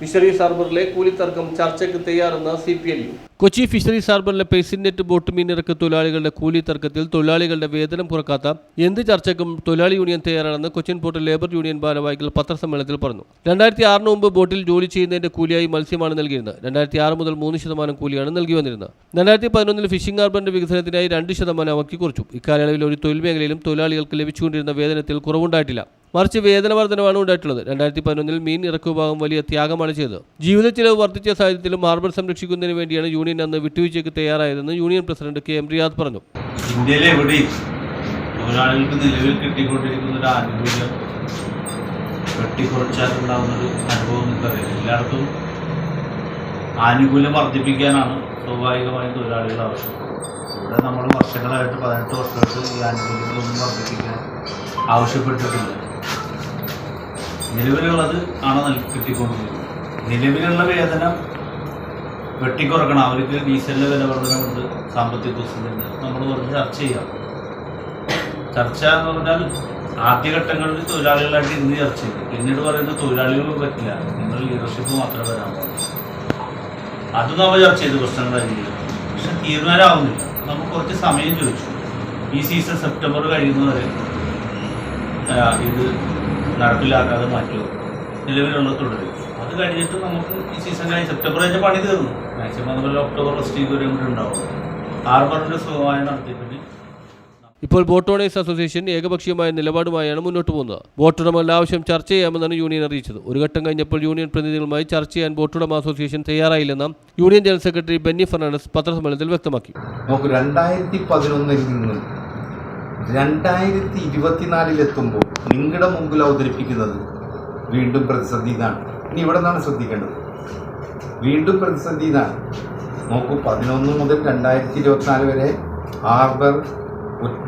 Fisheries ഹാർബറിലെ കൂലിത്തർക്കം ചർച്ചയ്ക്ക് തയ്യാറെന്ന് C P L U Kochi fisheries ഹാർബറിലെ പെയ്സിനെറ്റ് ബോട്ട് മീനിറക്ക് തൊഴിലാളികളുടെ കൂലി തർക്കത്തിൽ തൊഴിലാളികളുടെ വേതനം കുറക്കാത്ത എന്ത് ചർച്ചയ്ക്കും തൊഴിലാളി യൂണിയൻ തയ്യാറാണെന്ന് കൊച്ചിൻ പോർട്ട് ലേബർ യൂണിയൻ ഭാരവാഹികൾ പത്രസമ്മേളനത്തിൽ പറഞ്ഞു. രണ്ടായിരത്തി ആറിന് മുമ്പ് ബോട്ടിൽ ജോലി ചെയ്യുന്നതിന്റെ കൂലിയായി മത്സ്യമാണ് നൽകിയിരുന്നത്. രണ്ടായിരത്തി ആറ് മുതൽ മൂന്ന് ശതമാനം കൂലിയാണ് നൽകി വന്നിരുന്നത്. രണ്ടായിരത്തി പതിനൊന്നിൽ ഫിഷിംഗ് ഹാർബറിന്റെ വികസനത്തിനായി രണ്ട് ശതമാനം അവക്കി കുറച്ചു. ഇക്കാലയളവിൽ ഒരു തൊഴിൽ മേഖലയിലും തൊഴിലാളികൾക്ക് ലഭിച്ചുകൊണ്ടിരുന്ന വേതനത്തിൽ കുറവുണ്ടായിട്ടില്ല. മറിച്ച് വേതന വർധനമാണ് ഉണ്ടായിട്ടുള്ളത്. രണ്ടായിരത്തി പതിനൊന്നിൽ മീൻ ഇറക്കു വിഭാഗം വലിയ ത്യാഗമാണ് ചെയ്തത്. ജീവിത ചെലവ് വർദ്ധിച്ച സാഹചര്യത്തിലും ഹാർബർ സംരക്ഷിക്കുന്നതിന് വേണ്ടിയാണ് യൂണിയൻ അന്ന് വിട്ടുവീഴ്ചയ്ക്ക് തയ്യാറായതെന്ന് union president K. M. Riyad പറഞ്ഞു. ഇന്ത്യയിലെ എവിടെയും തൊഴിലാളികൾക്ക് നിലവിൽ കിട്ടിക്കൊണ്ടിരിക്കുന്ന ഒരു ആനുകൂല്യം വെട്ടിക്കുറച്ചാലുണ്ടാകുന്ന ഒരു അനുഭവം നിങ്ങൾക്കറിയാം. എല്ലായിടത്തും ആനുകൂല്യം വർദ്ധിപ്പിക്കാനാണ് സ്വാഭാവികമായും തൊഴിലാളികളുടെ ആവശ്യം. ഇവിടെ നമ്മൾ വർഷങ്ങളായിട്ട് പതിനെട്ട് വർഷമായിട്ട് ഈ ആനുകൂല്യങ്ങളൊന്നും വർദ്ധിപ്പിക്കാൻ ആവശ്യപ്പെട്ടിട്ടില്ല. നിലവിലുള്ളത് ആണ് നൽ- കിട്ടിക്കൊണ്ടിരിക്കുന്നത് നിലവിലുള്ള വേതനം വെട്ടിക്കുറക്കണം. അവർക്ക് ഡീസലിന്റെ വില വർധനമുണ്ട് സാമ്പത്തിക ദിവസത്തിന്റെ നമ്മൾ കുറച്ച് ചർച്ച ചെയ്യാം. ചർച്ച എന്ന് പറഞ്ഞാൽ ആദ്യഘട്ടങ്ങളിൽ തൊഴിലാളികളായിട്ട് ഇന്ന് ചർച്ച ചെയ്തു. പിന്നീട് പറയുന്നത് തൊഴിലാളികൾക്ക് പറ്റില്ല. നിങ്ങൾ ലീഡർഷിപ്പ് മാത്രമേ വരാൻ അത് നമ്മൾ ചർച്ച ചെയ്ത് പ്രശ്നങ്ങളായിരിക്കും പക്ഷെ തീരുമാനമാവുന്നില്ല. നമുക്ക് കുറച്ച് സമയം ചോദിച്ചു. ഈ സീസൺ സെപ്റ്റംബർ കഴിയുന്നവരെ ഇത് നടപ്പിലാക്കാതെ മാറ്റുക നിലവിലുള്ള തുടരും. അത് കഴിഞ്ഞിട്ട് നമുക്ക് ഈ സീസൺ കഴിഞ്ഞ് സെപ്റ്റംബർ കഴിഞ്ഞ പണി തീർന്നു. മാക്സിമം നമ്മൾ ഒക്ടോബർ ഫസ്റ്റ് വീക്ക് വരെ കൂടി ഉണ്ടാവും. ഹാർബറിന്റെ സുഖമായ നടത്തിപ്പിന് ഇപ്പോൾ ബോട്ട് ഓണേഴ്സ് അസോസിയേഷൻ ഏകപക്ഷീയമായ നിലപാടുമായാണ് മുന്നോട്ട് പോകുന്നത്. ബോട്ടുടമകളുടെ ആവശ്യം ചർച്ച ചെയ്യാമെന്നാണ് യൂണിയൻ അറിയിച്ചത്. ഒരു ഘട്ടം കഴിഞ്ഞപ്പോൾ യൂണിയൻ പ്രതിനിധികളുമായി ചർച്ച ചെയ്യാൻ ബോട്ടുടമ association തയ്യാറായില്ലെന്ന് union general secretary Benny Fernandes പത്രസമ്മേളനത്തിൽ വ്യക്തമാക്കി. നമുക്ക് രണ്ടായിരത്തി പതിനൊന്നിൽ നിന്ന് രണ്ടായിരത്തി ഇരുപത്തിനാലിലെത്തുമ്പോൾ നിങ്ങളുടെ മുമ്പിൽ അവതരിപ്പിക്കുന്നത് വീണ്ടും പ്രതിസന്ധി എന്നാണ് ഇനി ഇവിടെ നിന്നാണ് ശ്രദ്ധിക്കേണ്ടത്. വീണ്ടും പ്രതിസന്ധി എന്നാണ് നോക്കൂ പതിനൊന്ന് മുതൽ രണ്ടായിരത്തി ഇരുപത്തിനാല് വരെ ഹാർബർ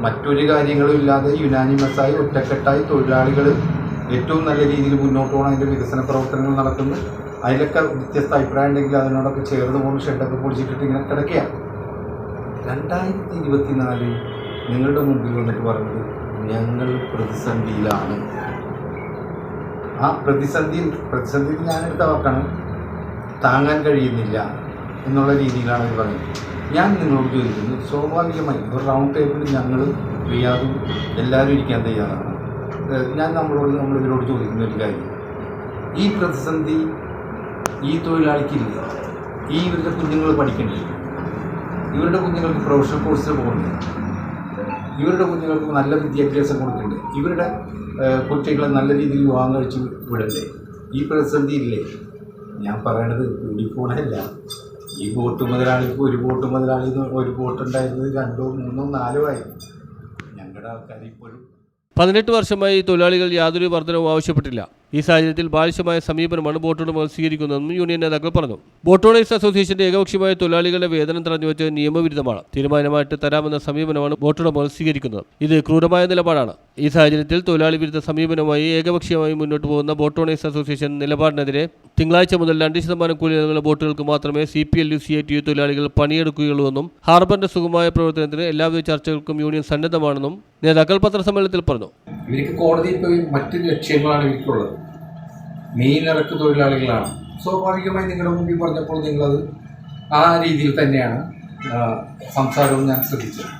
മറ്റൊരു കാര്യങ്ങളും ഇല്ലാതെ യുനാനിമസായി ഒറ്റക്കെട്ടായി തൊഴിലാളികൾ ഏറ്റവും നല്ല രീതിയിൽ മുന്നോട്ട് പോകണം. അതിന്റെ വികസന പ്രവർത്തനങ്ങൾ നടക്കുന്നു. അതിലൊക്കെ വ്യത്യസ്ത അഭിപ്രായം ഉണ്ടെങ്കിൽ അതിനോടൊക്കെ ചേർന്ന് പോകുന്ന ഷെഡൊക്കെ പൊളിച്ചിട്ടിട്ട് ഇങ്ങനെ കിടക്കുകയാണ്. രണ്ടായിരത്തി ഇരുപത്തിനാലിൽ നിങ്ങളുടെ മുമ്പിൽ വന്നിട്ട് പറഞ്ഞത് ഞങ്ങൾ പ്രതിസന്ധിയിലാണ്. ആ പ്രതിസന്ധി പ്രതിസന്ധി ഞാനെടുത്ത വാക്കാണ് താങ്ങാൻ കഴിയുന്നില്ല എന്നുള്ള രീതിയിലാണ് അവർ പറയുന്നത്. ഞാൻ നിങ്ങളോട് ചോദിക്കുന്നത് സ്വാഭാവികമായി ഒരു റൗണ്ട് ടേബിളിൽ ഞങ്ങൾ റിയാദും എല്ലാവരും ഇരിക്കാൻ തയ്യാറാണ്. ഞാൻ നമ്മളോട് നമ്മൾ ഇവരോട് ചോദിക്കുന്ന ഒരു കാര്യം. ഈ പ്രതിസന്ധി ഈ തൊഴിലാളിക്കില്ല? ഈ ഇവരുടെ കുഞ്ഞുങ്ങൾ പഠിക്കണ്ടേ? ഇവരുടെ കുഞ്ഞുങ്ങൾക്ക് പ്രൊഫഷണൽ കോഴ്സിൽ പോകണ്ടേ? ഇവരുടെ കുഞ്ഞുങ്ങൾക്ക് നല്ല വിദ്യാഭ്യാസം കൊടുക്കണ്ടേ? ഇവരുടെ കുട്ടികളെ നല്ല രീതിയിൽ വിവാഹം കഴിച്ച് വിടണ്ടേ? ഈ പ്രതിസന്ധി ഇല്ലേ ഞാൻ പറയണത് കൂടിപ്പോണല്ല ഈ ബോട്ട് മുതലാളിക്ക് ഒരു ബോട്ട് മുതലാളി ഒരു ബോട്ട് ഉണ്ടായിരുന്നത് രണ്ടോ മൂന്നോ നാലോ ആയി. ഞങ്ങളുടെ ആൾക്കാർ ഇപ്പോഴും പതിനെട്ട് വർഷമായി തൊഴിലാളികൾ യാതൊരു വർധനവും ആവശ്യപ്പെട്ടില്ല ഈ സാഹചര്യത്തിൽ ബാലിശമായ സമീപനമാണ് ബോട്ടുടമകൾ സ്വീകരിക്കുന്നതെന്നും യൂണിയൻ നേതാക്കൾ പറഞ്ഞു. ബോട്ടോണേഴ്സ് അസോസിയേഷന്റെ ഏകപക്ഷീയമായ തൊഴിലാളികളുടെ വേതനം തടഞ്ഞുവെച്ച് നിയമവിരുദ്ധമാണ് തീരുമാനമായിട്ട് തരാമെന്ന സമീപനമാണ് ബോട്ടുടമകൾ സ്വീകരിക്കുന്നത്. ഇത് ക്രൂരമായ നിലപാടാണ്. ഈ സാഹചര്യത്തിൽ തൊഴിലാളി വിരുദ്ധ സമീപനവുമായി ഏകപക്ഷീയമായി മുന്നോട്ട് പോകുന്ന ബോട്ടോണേഴ്സ് അസോസിയേഷൻ നിലപാടിനെതിരെ തിങ്കളാഴ്ച മുതൽ രണ്ട് ശതമാനം കൂലി നൽകുന്ന ബോട്ടുകൾക്ക് മാത്രമേ C P L U C I T U തൊഴിലാളികൾ പണിയെടുക്കുകയുള്ളൂവെന്നും ഹാർബറിന്റെ സുഗമമായ പ്രവർത്തനത്തിന് എല്ലാവിധ ചർച്ചകൾക്കും യൂണിയൻ സന്നദ്ധമാണെന്നും നേതാക്കൾ പത്രസമ്മേളനത്തിൽ പറഞ്ഞു. ഇവർക്ക് കോടതിയിൽ പോയി മറ്റ് ലക്ഷ്യങ്ങളാണ് ഇവർക്കുള്ളത് മെയിൻ ഇറക്ക് തൊഴിലാളികളാണ്. സ്വാഭാവികമായി നിങ്ങളുടെ മുമ്പിൽ പറഞ്ഞപ്പോൾ നിങ്ങളത് ആ രീതിയിൽ തന്നെയാണ് സംസാരവും ഞാൻ ശ്രദ്ധിച്ചത്.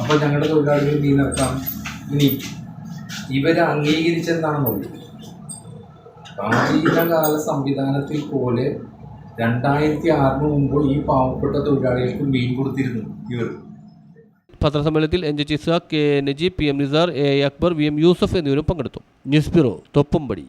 അപ്പോൾ ഞങ്ങളുടെ തൊഴിലാളികൾ മീനിറക്കാം ഇനി ഇവരെ അംഗീകരിച്ചെന്നാണ് നോക്കി പ്രാചീനകാല സംവിധാനത്തിൽ പോലെ രണ്ടായിരത്തി ആറിന് മുമ്പ് ഈ പാവപ്പെട്ട തൊഴിലാളികൾക്ക് മീൻ കൊടുത്തിരുന്നു ഇവർ. പത്രസമ്മേളനത്തിൽ N J ചിസ K Najeeb P M Nizar A Akbar V M Yusuf എന്നിവരും പങ്കെടുത്തു. News bureau Thoppumpady